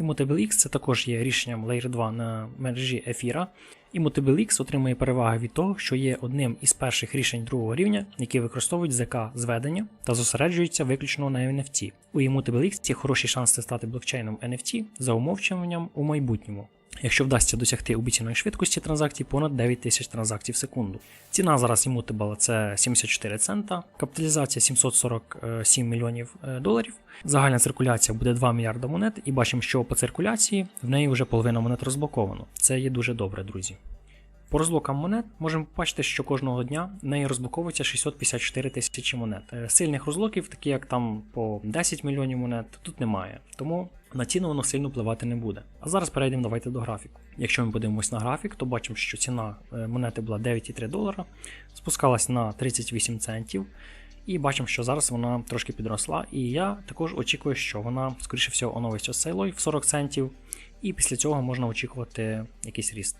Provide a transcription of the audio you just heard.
Immutable X це також є рішенням Layer 2 на мережі ефіра. Immutable X отримує переваги від того, що є одним із перших рішень другого рівня, які використовують ЗК зведення та зосереджуються виключно на NFT. У Immutable X є хороші шанси стати блокчейном NFT за умовчуванням у майбутньому. Якщо вдасться досягти обіцяної швидкості транзакцій понад 9 тисяч транзакцій в секунду. Ціна зараз Immutable це 74 цента, капіталізація 747 мільйонів е, доларів. Загальна циркуляція буде 2 мільярда монет, і бачимо, що по циркуляції в неї вже половина монет розблоковано. Це є дуже добре, друзі. По розблокам монет можемо побачити, що кожного дня в неї розблоковується 654 тисячі монет. Е, Сильних розблоків, такі як там по 10 мільйонів монет, тут немає. Тому на ціну воно сильно впливати не буде. А зараз перейдемо давайте до графіку. Якщо ми подивимось на графік, то бачимо, що ціна е, монети була 9,3 долара, спускалась на 38 центів. І бачимо, що зараз вона трошки підросла. І я також очікую, що вона, скоріше всього, оновить ось цей лой в 40 центів. І після цього можна очікувати якийсь ріст.